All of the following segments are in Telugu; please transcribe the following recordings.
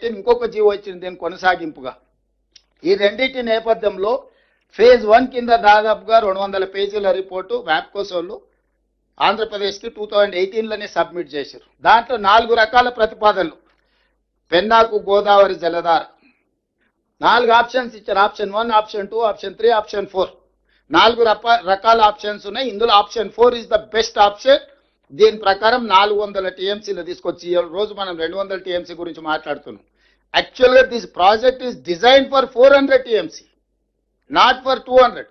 వచ్చింది ఇంకొక జీవో వచ్చింది దీని కొనసాగింపుగా. ఈ రెండింటి నేపథ్యంలో ఫేజ్ వన్ కింద దాదాపుగా రెండు వందల పేజీల రిపోర్టు వ్యాప్కోస్ వాళ్ళు ఆంధ్రప్రదేశ్కి టూ థౌజండ్ ఎయిటీన్లోనే సబ్మిట్ చేశారు. దాంట్లో నాలుగు రకాల ప్రతిపాదనలు. పెన్నాకు గోదావరి జలధార. నాలుగు ఆప్షన్స్ ఇచ్చారు. Option one option two option three option four. నాలుగు రకాల ఆప్షన్స్ ఉన్నాయి. ఇందులో option four is the best option. దీని ప్రకారం నాలుగు వందల టీఎంసీలు తీసుకొచ్చి రోజు మనం రెండు వందల టీఎంసీ గురించి మాట్లాడుతున్నాం. యాక్చువల్గా this project is design for four hundred TMC not for two hundred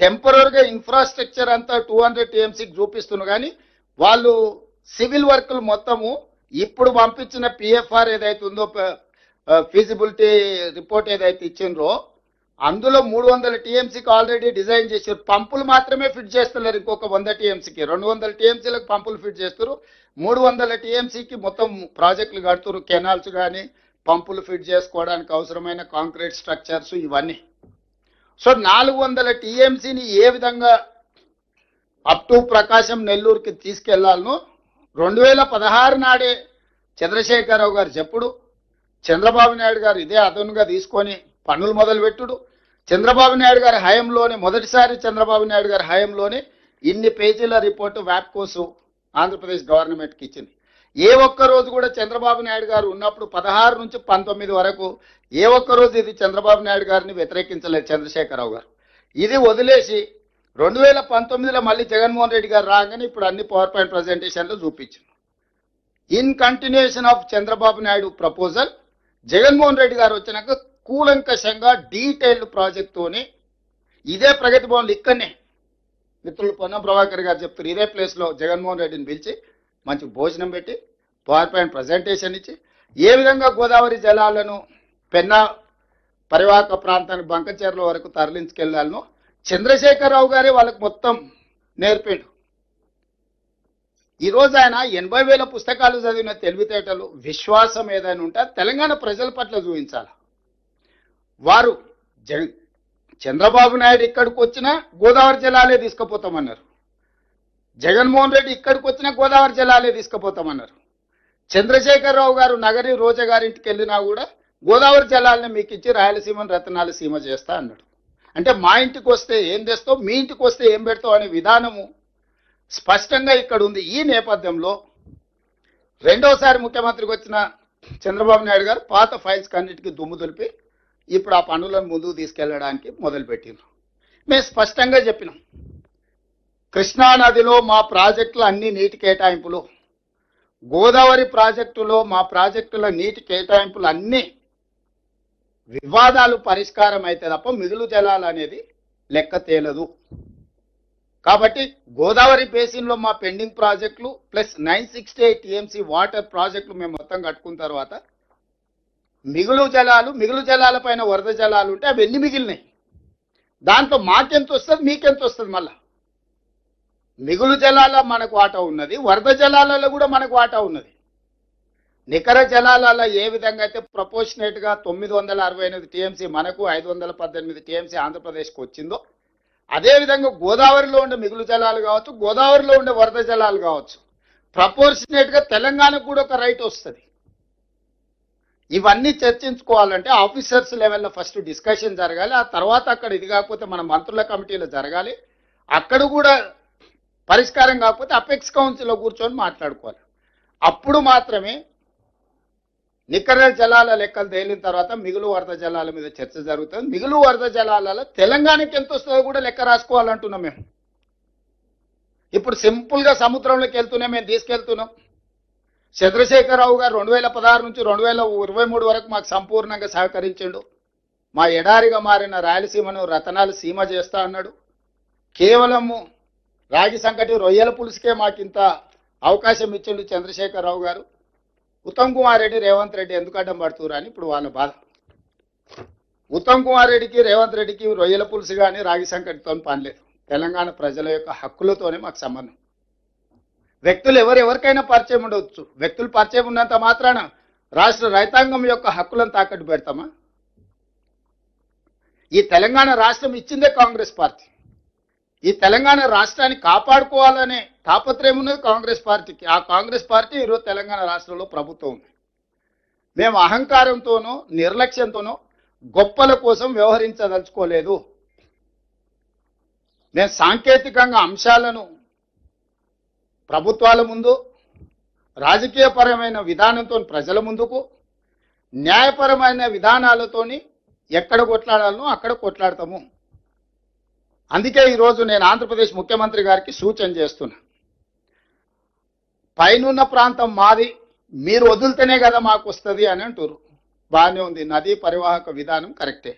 టెంపరీగా ఇన్ఫ్రాస్ట్రక్చర్ అంతా టూ హండ్రెడ్ టీఎంసీకి చూపిస్తున్నారు కానీ వాళ్ళు సివిల్ వర్క్లు మొత్తము ఇప్పుడు పంపించిన పిఎఫ్ఆర్ ఏదైతే ఉందో ఫీజిబిలిటీ రిపోర్ట్ ఏదైతే ఇచ్చిండ్రో అందులో మూడు వందల టీఎంసీకి ఆల్రెడీ డిజైన్ చేశారు. పంపులు మాత్రమే ఫిట్ చేస్తున్నారు ఇంకొక వంద టీఎంసీకి రెండు వందల టీఎంసీలకు పంపులు ఫిట్ చేస్తారు మూడు వందల టీఎంసీకి మొత్తం ప్రాజెక్టులు కడుతున్నారు. కెనాల్స్ కానీ పంపులు ఫిట్ చేసుకోవడానికి అవసరమైన కాంక్రీట్ స్ట్రక్చర్స్ ఇవన్నీ. సో నాలుగు వందల టీఎంసీని ఏ విధంగా అప్ టు ప్రకాశం నెల్లూరుకి తీసుకెళ్ళాలను రెండు వేల పదహారు నాడే చంద్రశేఖరరావు గారు చెప్పుడు చంద్రబాబు నాయుడు గారు ఇదే అదనుగా తీసుకొని పనులు మొదలుపెట్టుడు. చంద్రబాబు నాయుడు గారి హయంలోనే మొదటిసారి చంద్రబాబు నాయుడు గారి హయంలోనే ఇన్ని పేజీల రిపోర్టు వ్యాప్కోసు ఆంధ్రప్రదేశ్ గవర్నమెంట్కి ఇచ్చింది. ఏ ఒక్క రోజు కూడా చంద్రబాబు నాయుడు గారు ఉన్నప్పుడు పదహారు నుంచి పంతొమ్మిది వరకు ఏ ఒక్క రోజు ఇది చంద్రబాబు నాయుడు గారిని వ్యతిరేకించలేదు చంద్రశేఖరరావు గారు. ఇది వదిలేసి రెండు వేల పంతొమ్మిదిలో మళ్ళీ జగన్మోహన్ రెడ్డి గారు రాగానే ఇప్పుడు అన్ని పవర్ పాయింట్ ప్రజెంటేషన్లు చూపించింది in continuation of Chandrababu Naidu proposal Jaganmohan Reddy garu వచ్చినాక కూలంకషంగా డీటెయిల్డ్ ప్రాజెక్ట్తోని ఇదే ప్రగతి భవన్లు ఇక్కడనే. మిత్రులు పొన్నం ప్రభాకర్ గారు చెప్తారు ఇదే ప్లేస్లో జగన్మోహన్ రెడ్డిని పిలిచి మంచి భోజనం పెట్టి పవర్ పాయింట్ ప్రజెంటేషన్ ఇచ్చి ఏ విధంగా గోదావరి జలాలను పెన్నా పరివాహక ప్రాంతానికి బంకచెర్ల వరకు తరలించుకెళ్ళాలను చంద్రశేఖరరావు గారే వాళ్ళకి మొత్తం నేర్పాడు. ఈ రోజు ఆయన ఎనభై వేల పుస్తకాలు చదివిన తెలివితేటలు విశ్వాసం ఏదైనా ఉంటే తెలంగాణ ప్రజల పట్ల చూపించాలి. వారు చంద్రబాబు నాయుడు ఇక్కడికి వచ్చినా గోదావరి జలాలే తీసుకుపోతామన్నారు. జగన్మోహన్ రెడ్డి ఇక్కడికి వచ్చినా గోదావరి జిల్లాలే తీసుకుపోతామన్నారు. చంద్రశేఖరరావు గారు నగరి రోజా గారింటికి వెళ్ళినా కూడా గోదావరి జలాలని మీకు ఇచ్చి రాయలసీమను రతనాల సీమ చేస్తా అన్నాడు. అంటే మా ఇంటికి వస్తే ఏం తెస్తావు మీ ఇంటికి వస్తే ఏం పెడతావు అనే విధానము స్పష్టంగా ఇక్కడ ఉంది. ఈ నేపథ్యంలో రెండోసారి ముఖ్యమంత్రికి వచ్చిన చంద్రబాబు నాయుడు గారు పాత ఫైల్స్ కన్నిటికీ దుమ్ము దులిపి ఇప్పుడు ఆ పనులను ముందుకు తీసుకెళ్ళడానికి మొదలుపెట్టిండ్రు. మేము స్పష్టంగా చెప్పినాం. కృష్ణా నదిలో మా ప్రాజెక్టుల అన్ని నీటి కేటాయింపులు. గోదావరి ప్రాజెక్టులో మా ప్రాజెక్టుల నీటి కేటాయింపులు అన్నీ వివాదాలు పరిష్కారం అయితే తప్ప మిగులు జలాలు అనేది లెక్క తేలదు. కాబట్టి గోదావరి బేసిన్లో మా పెండింగ్ ప్రాజెక్టులు plus nine sixty eight TMC water ప్రాజెక్టులు మేము మొత్తం కట్టుకున్న తర్వాత మిగులు జలాలు మిగులు జలాల పైన వరద జలాలు ఉంటే అవి ఎన్ని మిగిలినాయి? దాంట్లో మాకెంత వస్తుంది మీకెంత వస్తుంది మళ్ళా? మిగులు జలాల మనకు వాటా ఉన్నది వరద జలాలలో కూడా మనకు వాటా ఉన్నది. నికర జలాలలో ఏ విధంగా అయితే ప్రపోర్షనేట్గా తొమ్మిది వందల అరవై ఎనిమిది టీఎంసీ మనకు ఐదు వందల పద్దెనిమిది టీఎంసీ ఆంధ్రప్రదేశ్కి వచ్చిందో అదే విధంగా గోదావరిలో ఉండే మిగులు జలాలు కావచ్చు గోదావరిలో ఉండే వరద జలాలు కావచ్చు ప్రపోర్షనేట్గా తెలంగాణకు కూడా ఒక రైట్ వస్తుంది. ఇవన్నీ చర్చించుకోవాలంటే ఆఫీసర్స్ లెవెల్లో ఫస్ట్ డిస్కషన్ జరగాలి ఆ తర్వాత అక్కడ ఇది కాకపోతే మన మంత్రుల కమిటీలో జరగాలి. అక్కడ కూడా పరిష్కారం కాకపోతే అపెక్స్ కౌన్సిల్లో కూర్చొని మాట్లాడుకోవాలి. అప్పుడు మాత్రమే నికర జలాల లెక్కలు తేలిన తర్వాత మిగులు వరద జలాల మీద చర్చ జరుగుతుంది. మిగులు వరద జలాలలో తెలంగాణకి ఎంత వస్తుందో కూడా లెక్క రాసుకోవాలంటున్నాం మేము. ఇప్పుడు సింపుల్గా సముద్రంలోకి వెళ్తూనే మేము తీసుకెళ్తున్నాం. చంద్రశేఖరరావు గారు రెండు వేల పదహారు నుంచి రెండు వేల ఇరవై మూడు వరకు మాకు సంపూర్ణంగా సహకరించిండు. మా ఎడారిగా మారిన రాయలసీమను రతనాలు సీమ చేస్తా అన్నాడు. కేవలము రాగి సంకటి రొయ్యల పులుసుకే మాకు ఇంత అవకాశం ఇచ్చిండు చంద్రశేఖరరావు గారు. ఉత్తమ్ కుమార్ రెడ్డి రేవంత్ రెడ్డి ఎందుకు అడ్డం పడుతున్నారు అని ఇప్పుడు వాళ్ళ బాధ. ఉత్తమ్ కుమార్ రెడ్డికి రేవంత్ రెడ్డికి రొయ్యల పులుసు కానీ రాగి సంకటితో పనిలేదు తెలంగాణ ప్రజల యొక్క హక్కులతోనే మాకు సంబంధం. వ్యక్తులు ఎవరు ఎవరికైనా పరిచయం ఉండవచ్చు వ్యక్తులు పరిచయం ఉన్నంత మాత్రాన రాష్ట్ర రైతాంగం యొక్క హక్కులను తాకట్టు పెడతామా? ఈ తెలంగాణ రాష్ట్రం ఇచ్చిందే కాంగ్రెస్ పార్టీ. ఈ తెలంగాణ రాష్ట్రాన్ని కాపాడుకోవాలనే తాపత్రయం ఉన్నది కాంగ్రెస్ పార్టీకి. ఆ కాంగ్రెస్ పార్టీ ఈరోజు తెలంగాణ రాష్ట్రంలో ప్రభుత్వం ఉంది. మేము అహంకారంతోనో నిర్లక్ష్యంతోనో గొప్పల కోసం వ్యవహరించదలుచుకోలేదు. మేము సాంకేతికంగా అంశాలను ప్రభుత్వాల ముందు రాజకీయపరమైన విధానంతో ప్రజల ముందుకు న్యాయపరమైన విధానాలతోని ఎక్కడ కొట్లాడాలనో అక్కడ కొట్లాడతాము. అందుకే ఈరోజు నేను ఆంధ్రప్రదేశ్ ముఖ్యమంత్రి గారికి సూచన చేస్తున్నా. పైనున్న ప్రాంతం మాది మీరు వదిలితేనే కదా మాకు వస్తుంది అని అంటారు బాగానే ఉంది నదీ పరివాహక విధానం కరెక్టే.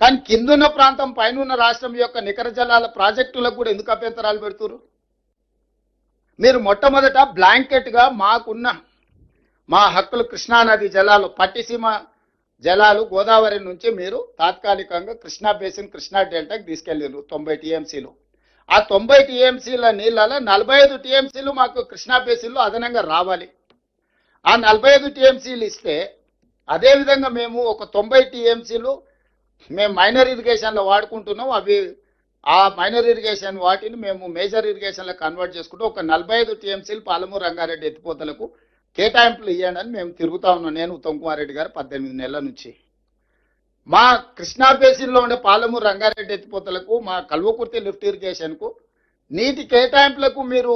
కానీ కిందున్న ప్రాంతం పైనున్న రాష్ట్రం యొక్క నికర జలాల ప్రాజెక్టులకు కూడా ఎందుకు అభ్యంతరాలు పెడుతురు మీరు మొట్టమొదట బ్లాంకెట్గా మాకున్న మా హక్కులు కృష్ణానది జలాలు పట్టిసీమ జలాలు గోదావరి నుంచి మీరు తాత్కాలికంగా కృష్ణా బేసిన్ కృష్ణా డెల్టాకి తీసుకెళ్ళారు తొంభై టీఎంసీలు. ఆ తొంభై టీఎంసీల నీళ్ళలో నలభై ఐదు టీఎంసీలు మాకు కృష్ణా బేసిన్లో అదనంగా రావాలి. ఆ నలభై ఐదు టీఎంసీలు ఇస్తే అదేవిధంగా మేము ఒక తొంభై టీఎంసీలు మేము మైనర్ ఇరిగేషన్లో వాడుకుంటున్నాం. అవి ఆ మైనర్ ఇరిగేషన్ వాటిని మేము మేజర్ ఇరిగేషన్లో కన్వర్ట్ చేసుకుంటూ ఒక నలభై ఐదు టీఎంసీలు పాలమూరు రంగారెడ్డి ఎత్తిపోతలకు కేటాయింపులు ఇవ్వండి అని మేము తిరుగుతా ఉన్నాం. నేను ఉత్తమ్ కుమార్ రెడ్డి గారు పద్దెనిమిది నెలల నుంచి. మా కృష్ణా బేసిన్లో ఉండే పాలమూరు రంగారెడ్డి ఎత్తిపోతలకు మా కల్వకుర్తి లిఫ్ట్ ఇరిగేషన్కు నీటి కేటాయింపులకు మీరు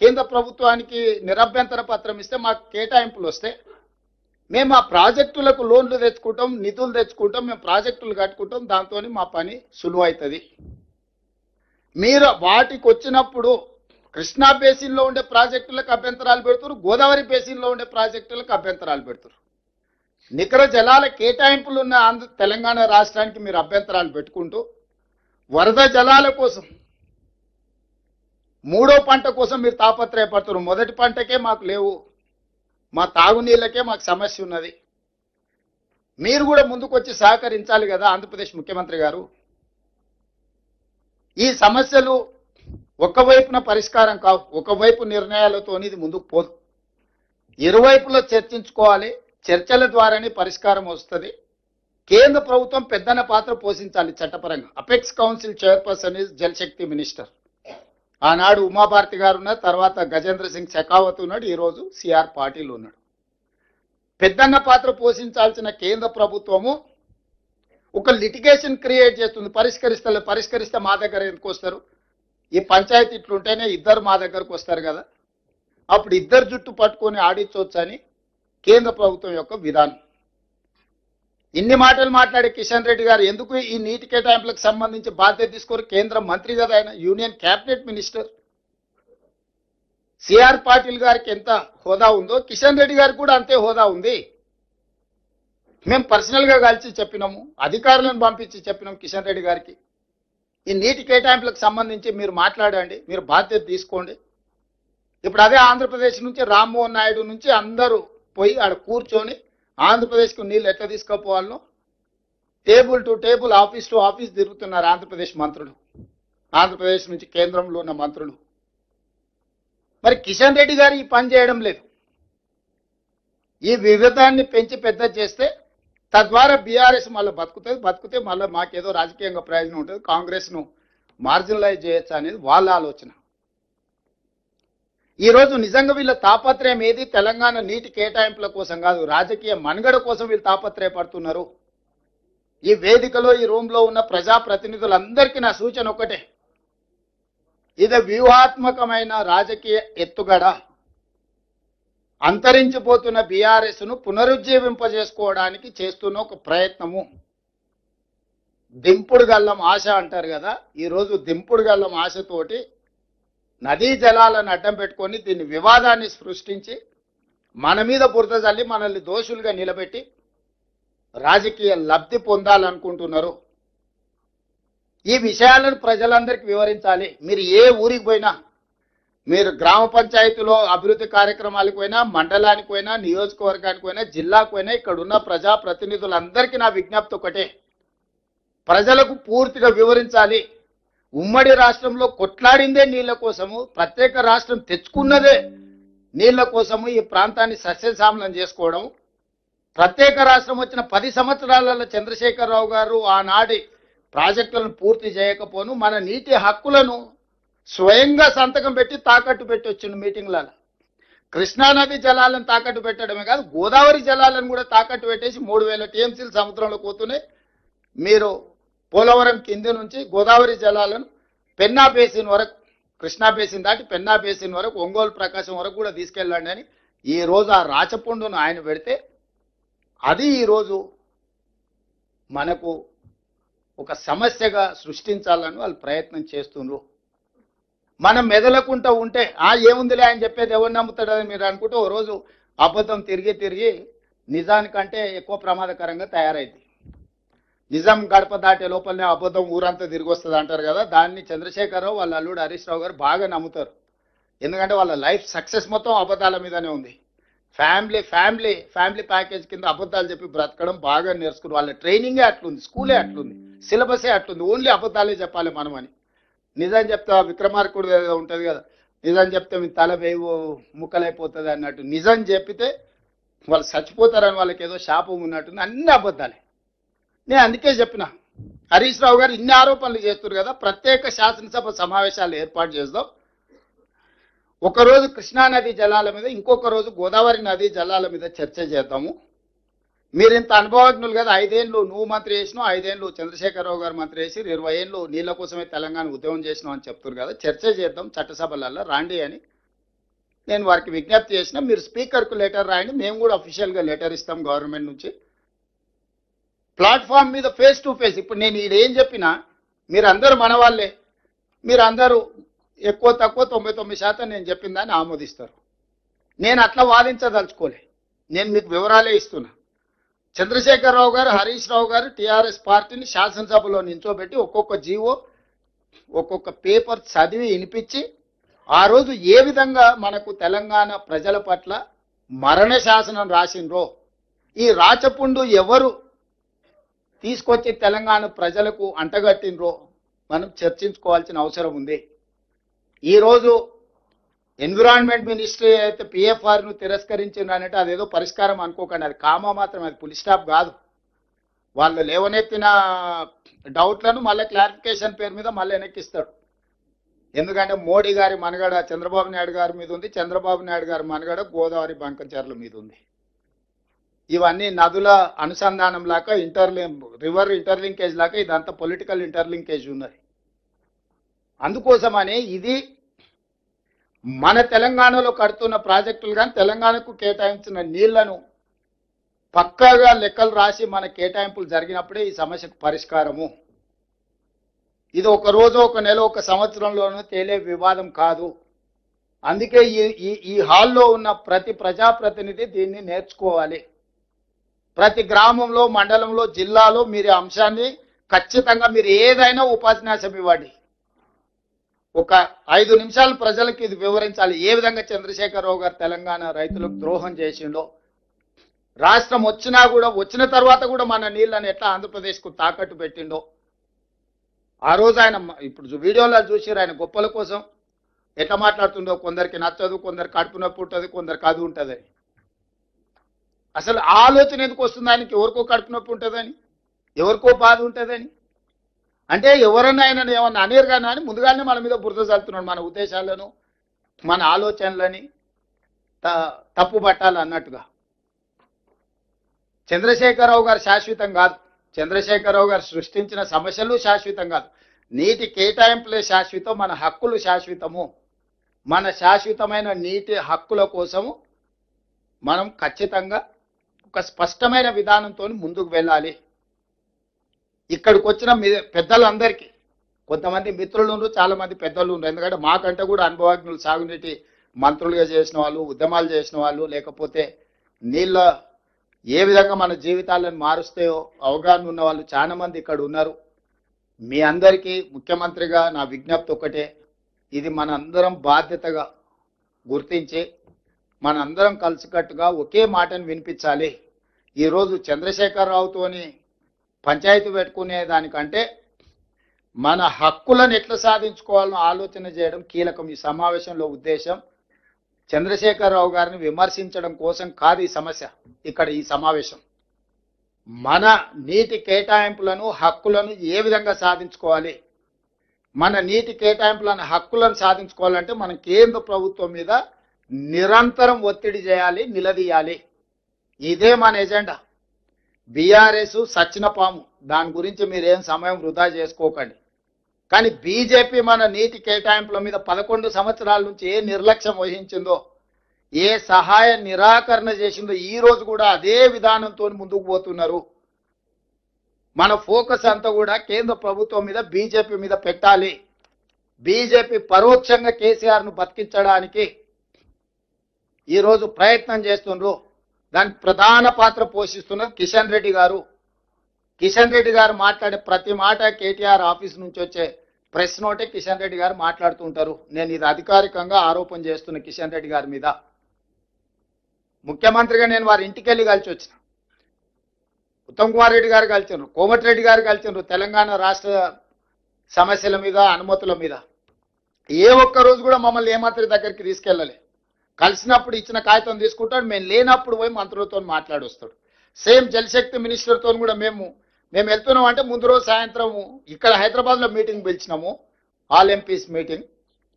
కేంద్ర ప్రభుత్వానికి నిరభ్యంతర పత్రం ఇస్తే మాకు కేటాయింపులు వస్తే మేము ఆ ప్రాజెక్టులకు లోన్లు తెచ్చుకుంటాం నిధులు తెచ్చుకుంటాం మేము ప్రాజెక్టులు కట్టుకుంటాం దాంతో మా పని సులువు అవుతుంది మీరు వాటికి వచ్చినప్పుడు కృష్ణా బేసిన్లో ఉండే ప్రాజెక్టులకు అభ్యంతరాలు పెడుతున్నారు గోదావరి బేసిన్లో ఉండే ప్రాజెక్టులకు అభ్యంతరాలు పెడుతున్నారు నికర జలాల కేటాయింపులు ఉన్న ఆంధ్ర తెలంగాణ రాష్ట్రానికి మీరు అభ్యంతరాలు పెట్టుకుంటూ వరద జలాల కోసం మూడో పంట కోసం మీరు తాపత్రయపడుతున్నారు మొదటి పంటకే మాకు లేవు మా తాగునీళ్ళకే మాకు సమస్య ఉన్నది. మీరు కూడా ముందుకొచ్చి సహకరించాలి కదా ఆంధ్రప్రదేశ్ ముఖ్యమంత్రి గారు. ఈ సమస్యలు ఒకవైపున పరిష్కారం కావు ఒకవైపు నిర్ణయాలతో ఇది ముందుకు పోదు. ఇరువైపులో చర్చించుకోవాలి చర్చల ద్వారానే పరిష్కారం వస్తుంది. కేంద్ర ప్రభుత్వం పెద్దన పాత్ర పోషించాలి చట్టపరంగా. Apex council chairperson is Jal Shakti minister. ఆనాడు ఉమాభారతి గారు ఉన్నారు తర్వాత గజేంద్ర సింగ్ షెకావత్ ఉన్నాడు ఈరోజు సిఆర్ పాటిల్ ఉన్నాడు. పెద్దన్న పాత్ర పోషించాల్సిన కేంద్ర ప్రభుత్వము ఒక లిటిగేషన్ క్రియేట్ చేస్తుంది పరిష్కరిస్తే పరిష్కరిస్తే మా దగ్గర ఎందుకు వస్తారు? ఈ పంచాయతీ ఇట్లుంటేనే ఇద్దరు మా దగ్గరకు వస్తారు కదా. అప్పుడు ఇద్దరు జుట్టు పట్టుకొని ఆడించవచ్చని కేంద్ర ప్రభుత్వం యొక్క విధానం. ఇన్ని మాటలు మాట్లాడే కిషన్ రెడ్డి గారు ఎందుకు ఈ నీటి కేటాయింపులకు సంబంధించి బాధ్యత తీసుకోరు? కేంద్ర మంత్రి కదా ఆయన union cabinet minister. C R Patil గారికి ఎంత హోదా ఉందో కిషన్ రెడ్డి గారికి కూడా అంతే హోదా ఉంది. మేము పర్సనల్గా కలిసి చెప్పినాము అధికారులను పంపించి చెప్పినాం కిషన్ రెడ్డి గారికి. ఈ నీటి కేటాయింపులకు సంబంధించి మీరు మాట్లాడండి మీరు బాధ్యత తీసుకోండి. ఇప్పుడు అదే ఆంధ్రప్రదేశ్ నుంచి రామ్మోహన్ నాయుడు నుంచి అందరూ పోయి ఆడ కూర్చొని ఆంధ్రప్రదేశ్కు నీళ్ళు ఎట్లా తీసుకుపోవాలనో table to table office to office తిరుగుతున్నారు ఆంధ్రప్రదేశ్ మంత్రులు. ఆంధ్రప్రదేశ్ నుంచి కేంద్రంలో ఉన్న మంత్రులు. మరి కిషన్ రెడ్డి గారు ఈ పని చేయడం లేదు. ఈ వివిధాన్ని పెంచి పెద్ద చేస్తే తద్వారా బీఆర్ఎస్ మళ్ళీ బతుకుతుంది బతికితే మళ్ళీ మాకేదో రాజకీయంగా ప్రయోజనం ఉంటుంది కాంగ్రెస్ను మార్జినలైజ్ చేయొచ్చు అనేది వాళ్ళ ఆలోచన. ఈరోజు నిజంగా వీళ్ళ తాపత్రయం ఏది? తెలంగాణ నీటి కేటాయింపుల కోసం కాదు రాజకీయ మనుగడ కోసం వీళ్ళు తాపత్రయపడుతున్నారు. ఈ వేదికలో ఈ రూమ్లో ఉన్న ప్రజాప్రతినిధులందరికీ నా సూచన ఒకటే ఇది వ్యూహాత్మకమైన రాజకీయ ఎత్తుగడ. అంతరించిపోతున్న బీఆర్ఎస్ను పునరుజ్జీవింపజేసుకోవడానికి చేస్తున్న ఒక ప్రయత్నము. దింపుడు గల్లం ఆశ అంటారు కదా ఈరోజు దింపుడు గల్లం ఆశతోటి నదీ జలాలను అడ్డం పెట్టుకొని దీన్ని వివాదాన్ని సృష్టించి మన మీద బురద చల్లి మనల్ని దోషులుగా నిలబెట్టి రాజకీయ లబ్ధి పొందాలనుకుంటున్నారు. ఈ విషయాలను ప్రజలందరికీ వివరించాలి. మీరు ఏ ఊరికి పోయినా మీరు గ్రామ పంచాయతీలో అభివృద్ధి కార్యక్రమాలకు పోయినా మండలానికి పోయినా నియోజకవర్గానికి పోయినా జిల్లాకు పోయినా ఇక్కడ ఉన్న ప్రజా ప్రతినిధులందరికీ నా విజ్ఞప్తి ఒకటే. ప్రజలకు పూర్తిగా వివరించాలి. ఉమ్మడి రాష్ట్రంలో కొట్లాడిందే నీళ్ళ కోసము ప్రత్యేక రాష్ట్రం తెచ్చుకున్నదే నీళ్ళ కోసము ఈ ప్రాంతాన్ని సస్యశామలం చేసుకోవడం. ప్రత్యేక రాష్ట్రం వచ్చిన పది సంవత్సరాలలో చంద్రశేఖరరావు గారు ఆనాటి ప్రాజెక్టులను పూర్తి చేయకపోను మన నీటి హక్కులను స్వయంగా సంతకం పెట్టి తాకట్టు పెట్టి వచ్చిండు మీటింగ్లలో కృష్ణానది జలాలను తాకట్టు పెట్టడమే కాదు గోదావరి జలాలను కూడా తాకట్టు పెట్టేసి మూడు వేల టీఎంసీలు సముద్రంలో పోతూనే మీరు పోలవరం కింది నుంచి గోదావరి జలాలను పెన్నా బేసిన్ వరకు కృష్ణా బేసిన్ దాటి పెన్నా బేసిన్ వరకు ఒంగోలు ప్రకాశం వరకు కూడా తీసుకెళ్ళండి అని ఈ రోజు ఆ రాచపుండును ఆయన పెడితే అది ఈరోజు మనకు ఒక సమస్యగా సృష్టించాలని వాళ్ళు ప్రయత్నం చేస్తున్నారు మనం మెదలకుంటూ ఉంటే ఆ ఏముందిలే అని చెప్పేది ఎవరు నమ్ముతాడని మీరు అనుకుంటే ఓ రోజు అబద్ధం తిరిగి తిరిగి నిజానికంటే ఎక్కువ ప్రమాదకరంగా తయారైంది నిజం గడప దాటే లోపలనే అబద్ధం ఊరంతా తిరిగి వస్తుంది అంటారు కదా దాన్ని చంద్రశేఖరరావు వాళ్ళ అల్లుడు హరీష్ రావు గారు బాగా నమ్ముతారు. ఎందుకంటే వాళ్ళ లైఫ్ సక్సెస్ మొత్తం అబద్ధాల మీదనే ఉంది. ఫ్యామిలీ ఫ్యామిలీ ఫ్యామిలీ ప్యాకేజ్ కింద అబద్ధాలు చెప్పి బ్రతకడం బాగా నేర్చుకుని వాళ్ళ ట్రైనింగే అట్లుంది స్కూలే అట్లుంది సిలబసే అట్లుంది ఓన్లీ అబద్ధాలే చెప్పాలి మనం అని నిజం చెప్తా విక్రమార్కుడు ఏదో ఉంటుంది కదా. నిజం చెప్తే మీ తల వేవు ముక్కలైపోతుంది అన్నట్టు. నిజం చెప్పితే వాళ్ళు చచ్చిపోతారని వాళ్ళకి ఏదో శాపం ఉన్నట్టుంది. అన్ని అబద్ధాలే. నేను అందుకే చెప్పిన. హరీష్ రావు గారు ఇన్ని ఆరోపణలు చేస్తున్నారు కదా. ప్రత్యేక శాసనసభ సమావేశాలు ఏర్పాటు చేద్దాం. ఒకరోజు కృష్ణానది జలాల మీద ఇంకొక రోజు గోదావరి నది జలాల మీద చర్చ చేద్దాము. మీరు ఇంత అనుభవజ్ఞులు కదా ఐదేళ్ళు నువ్వు మంత్రి చేసినావు ఐదేళ్ళు చంద్రశేఖరరావు గారు మంత్రి చేసి ఇరవై ఏళ్ళు నీళ్ళ కోసమే తెలంగాణ ఉద్యమం చేసినావు అని చెప్తున్నారు కదా చర్చ చేద్దాం చట్టసభలలో రాండి అని. నేను వారికి విజ్ఞప్తి చేసిన మీరు స్పీకర్కు లెటర్ రాయండి మేము కూడా అఫీషియల్గా లెటర్ ఇస్తాం గవర్నమెంట్ నుంచి. ప్లాట్ఫామ్ మీద ఫేస్ టు ఫేస్ ఇప్పుడు నేను ఈడ ఏం చెప్పినా మీరు అందరూ మన వాళ్ళే మీరందరూ ఎక్కువ తక్కువ తొంభై తొమ్మిది శాతం నేను చెప్పిందని ఆమోదిస్తారు. నేను అట్లా వాదించదలుచుకోలే. నేను మీకు వివరాలే ఇస్తున్నా. చంద్రశేఖరరావు గారు హరీష్ రావు గారు టీఆర్ఎస్ పార్టీని శాసనసభలో నించోబెట్టి ఒక్కొక్క జీవో ఒక్కొక్క పేపర్ చదివి వినిపించి ఆ రోజు ఏ విధంగా మనకు తెలంగాణ ప్రజల పట్ల మరణ శాసనం రాసిండ్రో ఈ రాచపుండు ఎవరు తీసుకొచ్చి తెలంగాణ ప్రజలకు అంటగట్టినరో మనం చర్చించుకోవాల్సిన అవసరం ఉంది. ఈరోజు ఎన్విరాన్మెంట్ మినిస్ట్రీ అయితే పిఎఫ్ఆర్ను తిరస్కరించిండ్రు అదేదో పరిష్కారం అనుకోకండి. అది కామా మాత్రం అది పులి స్టాప్ కాదు. వాళ్ళు లేవనెత్తిన డౌట్లను మళ్ళీ క్లారిఫికేషన్ పేరు మీద మళ్ళీ వెనక్కిస్తాడు. ఎందుకంటే మోడీ గారి మనగడ చంద్రబాబు నాయుడు గారి మీద ఉంది. చంద్రబాబు నాయుడు గారి మనగడ గోదావరి బంకంచర్ల మీద ఉంది. ఇవన్నీ నదుల అనుసంధానం లాగా ఇంటర్లి రివర్ ఇంటర్లింకేజ్ లాగా ఇదంతా పొలిటికల్ ఇంటర్లింకేజ్ ఉన్నది. అందుకోసమనే ఇది మన తెలంగాణలో కడుతున్న ప్రాజెక్టులు కానీ తెలంగాణకు కేటాయించిన నీళ్ళను పక్కాగా లెక్కలు రాసి మన కేటాయింపులు జరిగినప్పుడే ఈ సమస్యకు పరిష్కారము. ఇది ఒక రోజు ఒక నెల ఒక సంవత్సరంలోనూ తేలే వివాదం కాదు. అందుకే ఈ ఈ ఈ హాల్లో ఉన్న ప్రతి ప్రజాప్రతినిధి దీన్ని నేర్చుకోవాలి. ప్రతి గ్రామంలో మండలంలో జిల్లాలో మీరు అంశాన్ని ఖచ్చితంగా మీరు ఏదైనా ఉపన్యాసం ఇవ్వండి ఒక ఐదు నిమిషాలు ప్రజలకు ఇది వివరించాలి. ఏ విధంగా చంద్రశేఖరరావు గారు తెలంగాణ రైతులకు ద్రోహం చేసిండో రాష్ట్రం వచ్చినా కూడా వచ్చిన తర్వాత కూడా మన నీళ్ళని ఎట్లా ఆంధ్రప్రదేశ్కు తాకట్టు పెట్టిండో ఆ రోజు ఆయన ఇప్పుడు వీడియోలో చూసిరు ఆయన గొప్పల కోసం. ఎట్లా మాట్లాడుతుండో కొందరికి నచ్చదు కొందరు కడుపు నొప్పి ఉంటుంది కొందరికి అది ఉంటుంది. అసలు ఆలోచన ఎందుకు వస్తుంది ఆయనకి? ఎవరికో కడుపు నొప్పి ఉంటుందని ఎవరికో బాధ ఉంటుందని. అంటే ఎవరన్నా ఆయన ఏమన్నా అనేరు కానీ అని ముందుగానే మన మీద బురద చల్లుతున్నాడు మన ఉద్దేశాలను మన ఆలోచనలని త- తప్పు పట్టాలి అన్నట్టుగా. చంద్రశేఖరరావు గారు శాశ్వతం కాదు. చంద్రశేఖరరావు గారు సృష్టించిన సమస్యలు శాశ్వతం కాదు. నీటి కేటాయింపులే శాశ్వతం మన హక్కులు శాశ్వతము. మన శాశ్వతమైన నీటి హక్కుల కోసము మనం ఖచ్చితంగా ఒక స్పష్టమైన విధానంతో ముందుకు వెళ్ళాలి. ఇక్కడికి వచ్చిన మీ పెద్దలందరికీ కొంతమంది మిత్రులు ఉన్నారు చాలా మంది పెద్దలు ఉన్నారు ఎందుకంటే మాకంటే కూడా అనుభవజ్ఞులు సాగునీటి మంత్రులుగా చేసిన వాళ్ళు ఉద్యమాలు చేసిన వాళ్ళు లేకపోతే నీళ్ళ ఏ విధంగా మన జీవితాలను మారుస్తాయో అవగాహన ఉన్న వాళ్ళు చాలా మంది ఇక్కడ ఉన్నారు. మీ అందరికీ ముఖ్యమంత్రిగా నా విజ్ఞప్తి ఒకటే ఇది మన అందరం బాధ్యతగా గుర్తించి మనందరం కలిసికట్టుగా ఒకే మాటను వినిపించాలి. ఈరోజు చంద్రశేఖరరావుతోని పంచాయతీ పెట్టుకునే దానికంటే మన హక్కులను ఎట్లా సాధించుకోవాలని ఆలోచన చేయడం కీలకం. ఈ సమావేశంలో ఉద్దేశం చంద్రశేఖరరావు గారిని విమర్శించడం కోసం కాదు ఈ సమస్య ఇక్కడ ఈ సమావేశం. మన నీటి కేటాయింపులను హక్కులను ఏ విధంగా సాధించుకోవాలి? మన నీటి కేటాయింపులను హక్కులను సాధించుకోవాలంటే మనం కేంద్ర ప్రభుత్వం మీద నిరంతరం ఒత్తిడి చేయాలి నిలదీయాలి. ఇదే మన ఎజెండా. బీఆర్ఎస్ సచ్చిన పాము దాని గురించి మీరేం సమయం వృధా చేసుకోకండి. కానీ బీజేపీ మన నీటి కేటాయింపుల మీద పదకొండు సంవత్సరాల నుంచి ఏ నిర్లక్ష్యం వహించిందో ఏ సహాయ నిరాకరణ చేసిందో ఈ రోజు కూడా అదే విధానంతో ముందుకు పోతున్నారు. మన ఫోకస్ అంతా కూడా కేంద్ర ప్రభుత్వం మీద బీజేపీ మీద పెట్టాలి. బీజేపీ పరోక్షంగా కేసీఆర్ను బతికించడానికి ఈరోజు ప్రయత్నం చేస్తుండ్రు. దానికి ప్రధాన పాత్ర పోషిస్తున్నది కిషన్ రెడ్డి గారు. కిషన్ రెడ్డి గారు మాట్లాడే ప్రతి మాట కేటీఆర్ ఆఫీస్ నుంచి వచ్చే ప్రెస్ నోటే కిషన్ రెడ్డి గారు మాట్లాడుతుంటారు నేను ఇది అధికారికంగా ఆరోపణ చేస్తున్న కిషన్ రెడ్డి గారి మీద. ముఖ్యమంత్రిగా నేను వారి ఇంటికి వెళ్ళి కలిసి వచ్చిన. ఉత్తమ్ కుమార్ రెడ్డి గారు కలిసిండ్రు కోమటిరెడ్డి గారు కలిసిండ్రు తెలంగాణ రాష్ట్ర సమస్యల మీద అనుమతుల మీద. ఏ ఒక్క రోజు కూడా మమ్మల్ని ఏ దగ్గరికి తీసుకెళ్ళలే. కలిసినప్పుడు ఇచ్చిన కాగితం తీసుకుంటాడు మేము లేనప్పుడు పోయి మంత్రులతో మాట్లాడి వస్తాడు సేమ్ జలశక్తి మినిస్టర్తో కూడా మేము మేము వెళ్తున్నాం అంటే ముందు రోజు సాయంత్రం ఇక్కడ హైదరాబాద్లో మీటింగ్ పిలిచినాము ఆల్ ఎంపీస్ మీటింగ్.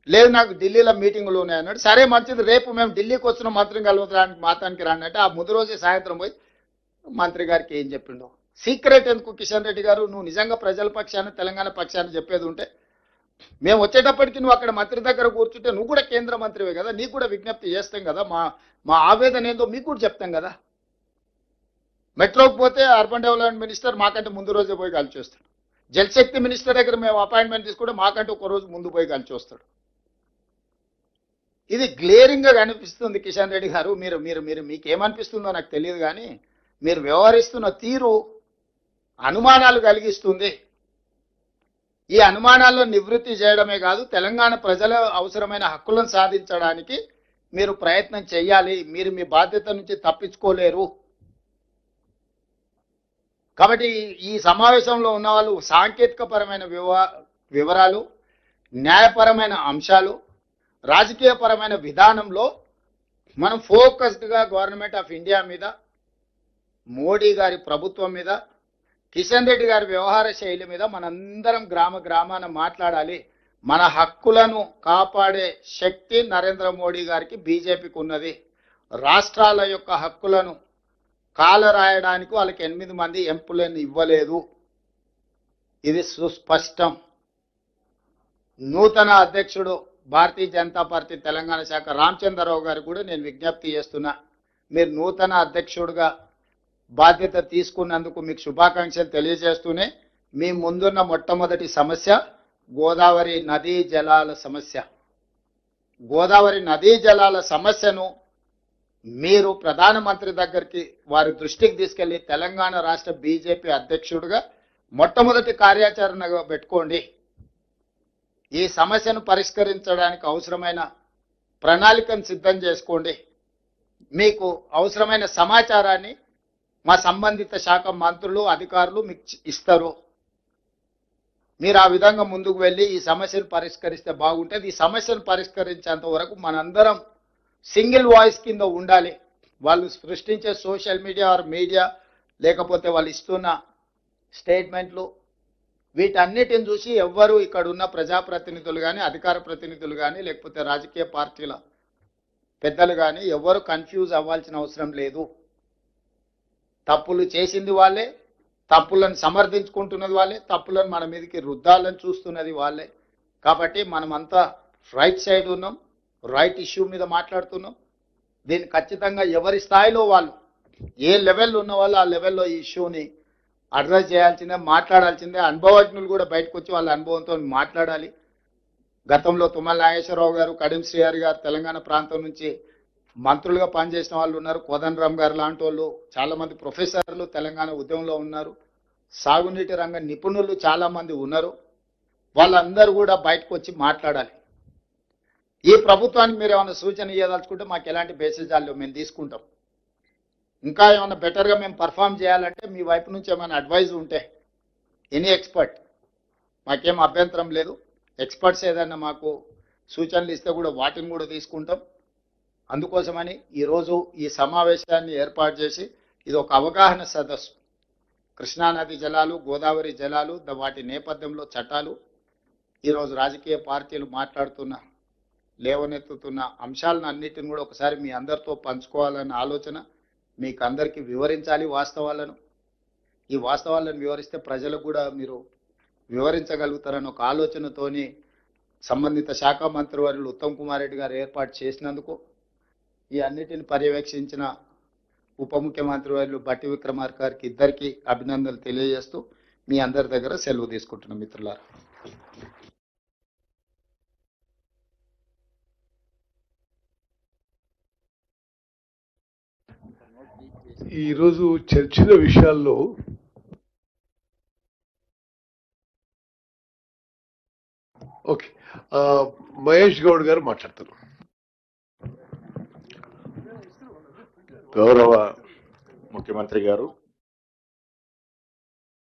లేదు నాకు ఢిల్లీలో మీటింగులు ఉన్నాయి అన్నాడు. సరే మంచిది రేపు మేము ఢిల్లీకి వస్తున్న మంత్రిని కలుగుతానికి మాతానికి రానంటే ఆ ముందు రోజే సాయంత్రం పోయి మంత్రి గారికి ఏం చెప్పిండో. సీక్రెట్ ఎందుకు కిషన్ రెడ్డి గారు? నువ్వు నిజంగా ప్రజల పక్షాన్ని తెలంగాణ పక్షాన్ని చెప్పేది ఉంటే మేము వచ్చేటప్పటికి నువ్వు అక్కడ మంత్రి దగ్గర కూర్చుంటే నువ్వు కూడా కేంద్ర మంత్రివే కదా? నీకు కూడా విజ్ఞప్తి చేస్తాం కదా? మా మా ఆవేదన ఏందో మీకు కూడా చెప్తాం కదా? మెట్రోకి పోతే అర్బన్ డెవలప్మెంట్ మినిస్టర్ మాకంటే ముందు రోజే పోయి కలిసి వస్తాడు జలశక్తి మినిస్టర్ దగ్గర మేము అపాయింట్మెంట్ తీసుకుంటే మాకంటే ఒక రోజు ముందు పోయి కలిసి వస్తాడు ఇది గ్లేరింగ్గా కనిపిస్తుంది కిషన్ రెడ్డి గారు. మీరు మీరు మీరు మీకేమనిపిస్తుందో నాకు తెలియదు కానీ మీరు వ్యవహరిస్తున్న తీరు అనుమానాలు కలిగిస్తుంది. ఈ అనుమానాల్లో నివృత్తి చేయడమే కాదు తెలంగాణ ప్రజల అవసరమైన హక్కులను సాధించడానికి మీరు ప్రయత్నం చేయాలి. మీరు మీ బాధ్యత నుంచి తప్పించుకోలేరు. కాబట్టి ఈ సమావేశంలో ఉన్న వాళ్ళు సాంకేతికపరమైన వివ వివరాలు న్యాయపరమైన అంశాలు రాజకీయపరమైన విధానంలో మనం ఫోకస్డ్గా గవర్నమెంట్ ఆఫ్ ఇండియా మీద మోడీ గారి ప్రభుత్వం మీద కిషన్ రెడ్డి గారి వ్యవహార శైలి మీద మనందరం గ్రామ గ్రామాన మాట్లాడాలి. మన హక్కులను కాపాడే శక్తి నరేంద్ర మోడీ గారికి బీజేపీకి ఉన్నది. రాష్ట్రాల యొక్క హక్కులను కాల రాయడానికి వాళ్ళకి ఎనిమిది మంది ఎంపులను ఇవ్వలేదు. ఇది సుస్పష్టం. నూతన అధ్యక్షుడు భారతీయ జనతా పార్టీ తెలంగాణ శాఖ రామచంద్రరావు గారు కూడా నేను విజ్ఞప్తి చేస్తున్నా. మీరు నూతన అధ్యక్షుడిగా బాధ్యత తీసుకున్నందుకు మీకు శుభాకాంక్షలు తెలియజేస్తూనే మీ ముందున్న మొట్టమొదటి సమస్య గోదావరి నదీ జలాల సమస్య. గోదావరి నదీ జలాల సమస్యను మీరు ప్రధానమంత్రి దగ్గరికి వారి దృష్టికి తీసుకెళ్ళి తెలంగాణ రాష్ట్ర బీజేపీ అధ్యక్షుడిగా మొట్టమొదటి కార్యాచరణగా పెట్టుకోండి. ఈ సమస్యను పరిష్కరించడానికి అవసరమైన ప్రణాళికను సిద్ధం చేసుకోండి. మీకు అవసరమైన సమాచారాన్ని మా సంబంధిత శాఖ మంత్రులు అధికారులు మీకు ఇస్తారు. మీరు ఆ విధంగా ముందుకు వెళ్ళి ఈ సమస్యను పరిష్కరిస్తే బాగుంటుంది. ఈ సమస్యను పరిష్కరించేంత వరకు మనందరం సింగిల్ వాయిస్ కింద ఉండాలి. వాళ్ళు సృష్టించే సోషల్ మీడియా ఆర్ మీడియా లేకపోతే వాళ్ళు ఇస్తున్న స్టేట్మెంట్లు వీటన్నిటిని చూసి ఎవ్వరు ఇక్కడ ఉన్న ప్రజాప్రతినిధులు కానీ అధికార ప్రతినిధులు కానీ లేకపోతే రాజకీయ పార్టీల పెద్దలు కానీ ఎవ్వరు కన్ఫ్యూజ్ అవ్వాల్సిన అవసరం లేదు. తప్పులు చేసింది వాళ్ళే తప్పులను సమర్థించుకుంటున్నది వాళ్ళే తప్పులను మన మీదకి రుద్దాలని చూస్తున్నది వాళ్ళే. కాబట్టి మనమంతా రైట్ సైడ్ ఉన్నాం రైట్ ఇష్యూ మీద మాట్లాడుతున్నాం. దీన్ని ఖచ్చితంగా ఎవరి స్థాయిలో వాళ్ళు ఏ లెవెల్లో ఉన్న వాళ్ళు ఆ లెవెల్లో ఈ ఇష్యూని అడ్రస్ చేయాల్సిందే మాట్లాడాల్సిందే. అనుభవజ్ఞులు కూడా బయటకు వచ్చి వాళ్ళ అనుభవంతో మాట్లాడాలి. గతంలో తుమ్మల నాగేశ్వరరావు గారు కడిం శ్రీహరి గారు తెలంగాణ ప్రాంతం నుంచి మంత్రులుగా పనిచేసిన వాళ్ళు ఉన్నారు. కోదండరామ్ గారు లాంటి వాళ్ళు చాలామంది ప్రొఫెసర్లు తెలంగాణ ఉద్యమంలో ఉన్నారు. సాగునీటి రంగ నిపుణులు చాలామంది ఉన్నారు. వాళ్ళందరూ కూడా బయటకు వచ్చి మాట్లాడాలి. ఈ ప్రభుత్వానికి మీరు ఏమైనా సూచన ఇవ్వదలుచుకుంటే మాకు ఎలాంటి బేసిజాలు మేము తీసుకుంటాం. ఇంకా ఏమైనా బెటర్గా మేము పర్ఫామ్ చేయాలంటే మీ వైపు నుంచి ఏమైనా అడ్వైజ్ ఉంటే ఎనీ ఎక్స్పర్ట్ మాకేం అభ్యంతరం లేదు. ఎక్స్పర్ట్స్ ఏదైనా మాకు సూచనలు ఇస్తే కూడా వాటిని కూడా తీసుకుంటాం. అందుకోసమని ఈరోజు ఈ సమావేశాన్ని ఏర్పాటు చేసి ఇది ఒక అవగాహన సదస్సు. కృష్ణానది జలాలు గోదావరి జలాలు వాటి నేపథ్యంలో చట్టాలు ఈరోజు రాజకీయ పార్టీలు మాట్లాడుతున్న లేవనెత్తుతున్న అంశాలను అన్నిటిని కూడా ఒకసారి మీ అందరితో పంచుకోవాలన్న ఆలోచన మీకు అందరికీ వివరించాలి వాస్తవాలను. ఈ వాస్తవాలను వివరిస్తే ప్రజలకు కూడా మీరు వివరించగలుగుతారని ఒక ఆలోచనతోని సంబంధిత శాఖ మంత్రివర్యులు ఉత్తమ్ కుమార్ రెడ్డి గారు ఏర్పాటు చేసినందుకు ఈ అన్నిటిని పర్యవేక్షించిన ఉప ముఖ్యమంత్రి వారు బట్టి విక్రమార్క గారికి ఇద్దరికి అభినందనలు తెలియజేస్తూ మీ అందరి దగ్గర సెలవు తీసుకుంటున్నాం మిత్రులారా. ఈరోజు చర్చిన విషయాల్లో ఓకే మహేష్ గౌడ్ గారు మాట్లాడతారు. గౌరవ ముఖ్యమంత్రి గారు